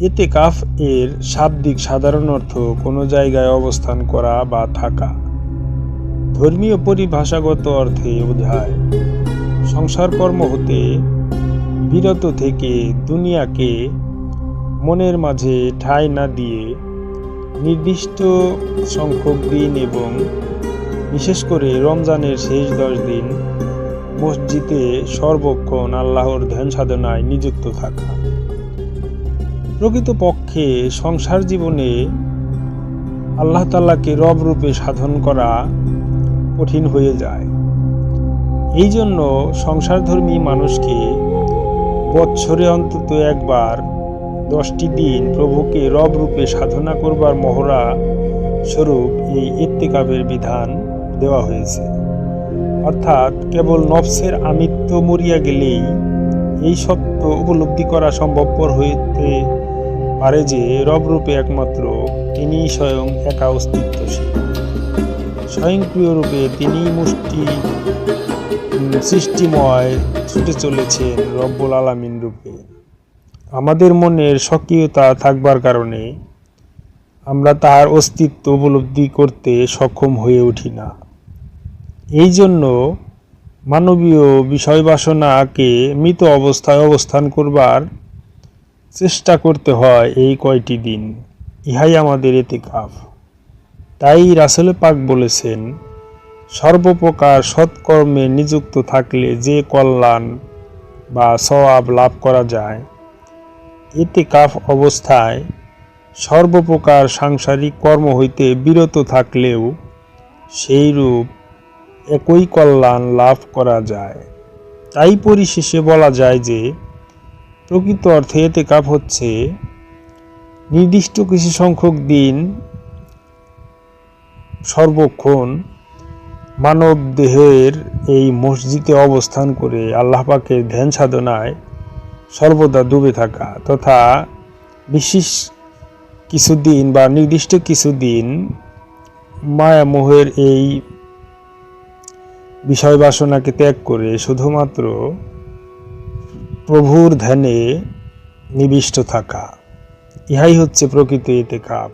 এতে কাফ এর শাব্দিক সাধারণ অর্থ কোনো জায়গায় অবস্থান করা বা থাকা। ধর্মীয় পরিভাষাগত অর্থে বোঝায়, সংসার কর্ম হতে বিরত থেকে দুনিয়াকে মনের মাঝে ঠাঁই না দিয়ে নির্দিষ্ট সংখ্যক দিন এবং বিশেষ করে রমজানের শেষ দশ দিন মসজিদে সর্বক্ষণ আল্লাহর ধ্যান সাধনায় নিযুক্ত থাকা। প্রকৃতপক্ষে সংসার জীবনে আল্লাহ তাল্লাহকে রব রূপে সাধন করা কঠিন হয়ে যায়। এই জন্য সংসারধর্মী মানুষকে বৎসরে অন্তত একবার দশটি দিন প্রভুকে রব রূপে সাধনা করবার মহড়া স্বরূপ এই ইত্তেকাবের বিধান দেওয়া হয়েছে। অর্থাৎ কেবল নফসের আমিত্ব মরিয়া গেলেই এই সত্য উপলব্ধি করা সম্ভবপর হইতে পারে যে রবরূপে একমাত্র তিনি স্বয়ং একা অস্তিত্বশীল। স্বয়ংক্রিয় রূপে তিনি মুষ্টি সৃষ্টিময়, ছুটে চলেছেন রব্বুল আলামিন রূপে। আমাদের মনের সক্রিয়তা থাকবার কারণে আমরা তার অস্তিত্ব উপলব্ধি করতে সক্ষম হয়ে উঠি না। এই জন্য মানবীয় বিষয় বাসনাকে মৃত অবস্থায় অবস্থান করবার চেষ্টা করতে হয় এই কয়টি দিন। ইহাই আমাদের এতে কাফ তাই রাসেল পাক বলেছেন, সর্বপ্রকার সৎকর্মে নিযুক্ত থাকলে যে কল্যাণ বা সওয়াব লাভ করা যায় এতে কাফ অবস্থায় সর্বপ্রকার সাংসারিক কর্ম হইতে বিরত থাকলেও সেই রূপ একই কল্যাণ লাভ করা যায়। তাই পরিশেষে বলা যায় যে প্রকৃত অর্থে এতে কাপ হচ্ছে নির্দিষ্ট কিছু সংখ্যক দিন সর্বক্ষণ মানব দেহের এই মসজিদে অবস্থান করে আল্লাহ পাকের ধ্যান সাধনায় সর্বদা ডুবে থাকা তথা বিশেষ কিছুদিন বা নির্দিষ্ট কিছুদিন মায়ামোহের এই বিষয় বাসনাকে ত্যাগ করে শুধুমাত্র প্রভুর ধ্যানে নিবিষ্ট থাকা। ইহাই হচ্ছে প্রকৃত এতে কাপ।